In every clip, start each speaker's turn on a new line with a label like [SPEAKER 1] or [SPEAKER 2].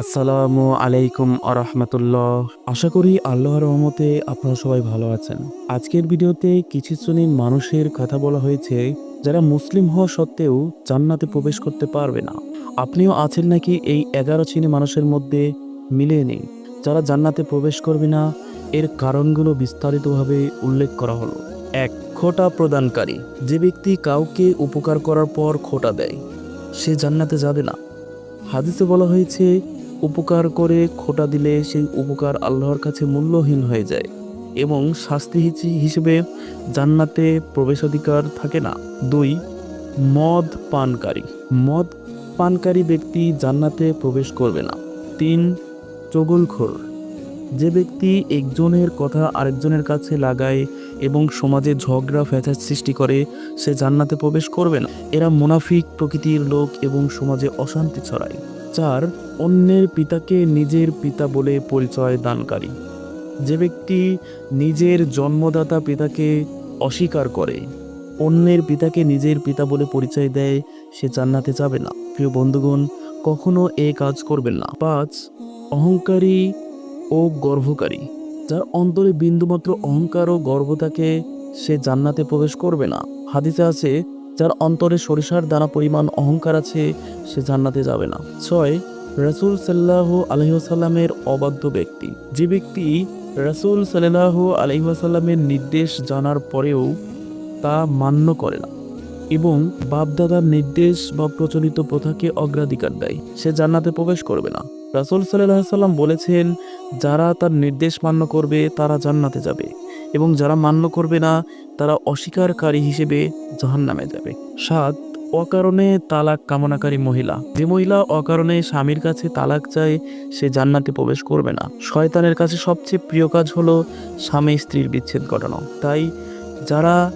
[SPEAKER 1] আসসালামু আলাইকুম আরহামতুল্লাহ। আশা করি আল্লাহর রহমতে আপনারা সবাই ভালো আছেন। আজকের ভিডিওতে কিছু শ্রেণির মানুষের কথা বলা হয়েছে, যারা মুসলিম হওয়া সত্ত্বেও জান্নাতে প্রবেশ করতে পারবে না। আপনিও আছেন নাকি এই এগারো শ্রেণি মানুষের মধ্যে মিলে নেই, যারা জান্নাতে প্রবেশ করবে না? এর কারণগুলো বিস্তারিতভাবে উল্লেখ করা হলো। এক, খোটা প্রদানকারী। যে ব্যক্তি কাউকে উপকার করার পর খোটা দেয়, সে জান্নাতে যাবে না। হাদিসে বলা হয়েছে উপকার করে খোটা দিলে সেই উপকার আল্লাহর কাছে মূল্যহীন হয়ে যায় এবং শাস্তি হিসেবে জান্নাতে প্রবেশাধিকার থাকে না। দুই, মদ পানকারী। মদ পানকারী ব্যক্তি জান্নাতে প্রবেশ করবে না। তিন, চগলখোর। যে ব্যক্তি একজনের কথা আরেকজনের কাছে লাগায় এবং সমাজে ঝগড়া ফ্যাচার সৃষ্টি করে, সে জান্নাতে প্রবেশ করবে না। এরা মুনাফিক প্রকৃতির লোক এবং সমাজে অশান্তি ছড়ায়। চার অন্যের পিতাকে নিজের পিতা বলে পরিচয় দানকারী। যে ব্যক্তি নিজের জন্মদাতা পিতাকে অস্বীকার করে, অন্যের পিতাকে নিজের পিতা বলে পরিচয় দেয়, সে জান্নাতে যাবে না। প্রিয় বন্ধুগণ, কখনো এ কাজ করবেন না। পাঁচ, অহংকারী ও গর্ভকারী। যার অন্তরে বিন্দুমাত্র অহংকার ও গর্ব থাকে, সে জান্নাতে প্রবেশ করবে না। হাদিসে আছে যার অন্তরে সরিষার দানা পরিমাণ অহংকার আছে, সে জান্নাতে যাবে না। ছয়, রাসূল সাল্লাহ আলহিহাসাল্লামের অবাধ্য ব্যক্তি। যে ব্যক্তি রাসূল সাল্লাহ আলহিহাসাল্লামের নির্দেশ জানার পরেও তা মান্য করে না এবং বাপদাদার নির্দেশ বা প্রচলিত প্রথাকে অগ্রাধিকার দেয়। সে জান্নাতে প্রবেশ করবে না। রাসূল সাল্লাহ সাল্লাম বলেছেন, যারা তার নির্দেশ মান্য করবে, তারা জান্নাতে যাবে। এবং যারা মান্য করবে না, তারা অস্বীকারী হিসেবে জাহান্নামে যাবে। সাত, অকারণে তালাক কামনাকারী মহিলা। যে মহিলা অকারণে স্বামীর কাছে তালাক চায়, সে জান্নাতে প্রবেশ করবে না। শয়তানের কাছে সবচেয়ে প্রিয় কাজ হলো স্বামী স্ত্রীর বিচ্ছেদ ঘটানো। তাই যারা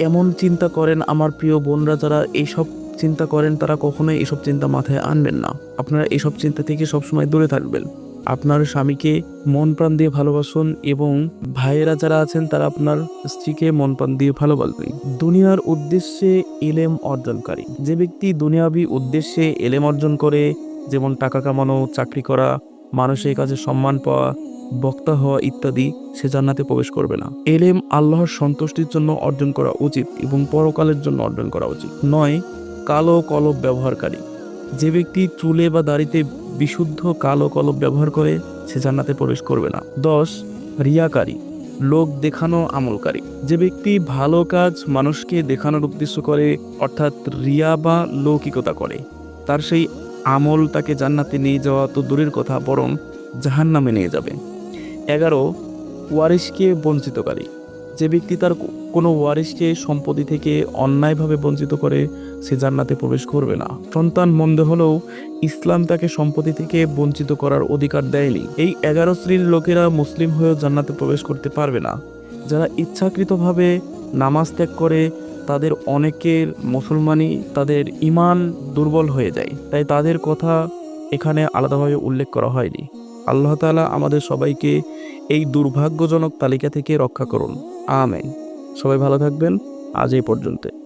[SPEAKER 1] এমন চিন্তা করেন, আমার প্রিয় বোনরা যারা এইসব চিন্তা করেন, তারা কখনোই এইসব চিন্তা মাথায় আনবেন না। আপনারা এইসব চিন্তা থেকে সবসময় দূরে থাকবেন। আপনার স্বামীকে মন প্রাণ দিয়ে ভালোবাসুন এবং ভাইয়েরা যারা আছেন তারা আপনার স্ত্রীকে মন প্রাণ দিয়ে ভালোবাসবেন। দুনিয়ার উদ্দেশ্যে এলেম অর্জনকারী। যে ব্যক্তি দুনিয়াবি উদ্দেশ্যে এলেম অর্জন করে, যেমন টাকা কামানো, চাকরি করা, মানুষের কাছে সম্মান পাওয়া, বক্তা হওয়া ইত্যাদি, সে জান্নাতে প্রবেশ করবে না। এলেম আল্লাহর সন্তুষ্টির জন্য অর্জন করা উচিত এবং পরকালের জন্য অর্জন করা উচিত। নয়, কালো কলব ব্যবহারকারী। যে ব্যক্তি চুলে বা দাড়িতে বিশুদ্ধ কালো কলব ব্যবহার করে, সে জান্নাতে প্রবেশ করবে না। দশ, রিয়াকারী, লোক দেখানো আমলকারী। যে ব্যক্তি ভালো কাজ মানুষকে দেখানোর উদ্দেশ্য করে, অর্থাৎ রিয়া বা লৌকিকতা করে, তার সেই আমল তাকে জান্নাতে নিয়ে যাওয়া তো দূরের কথা, বরং জাহান্নামে নিয়ে যাবে। এগারো, ওয়ারিশকে বঞ্চিতকারী। যে ব্যক্তি তার কোনো ওয়ারিশকে সম্পত্তি থেকে অন্যায়ভাবে বঞ্চিত করে, সে জান্নাতে প্রবেশ করবে না। সন্তান মন্দ হলেও ইসলাম তাকে সম্পত্তি থেকে বঞ্চিত করার অধিকার দেয়নি। এই এগারো শ্রীর লোকেরা মুসলিম হয়েও জান্নাতে প্রবেশ করতে পারবে না। যারা ইচ্ছাকৃতভাবে নামাজ ত্যাগ করে, তাদের অনেকের মুসলমানই তাদের ইমান দুর্বল হয়ে যায়। তাই তাদের কথা এখানে আলাদাভাবে উল্লেখ করা হয়নি। আল্লাহ তালা আমাদের সবাইকে এই দুর্ভাগ্যজনক তালিকা থেকে রক্ষা করুন। আমেন। সবাই ভালো থাকবেন। আজ এই পর্যন্ত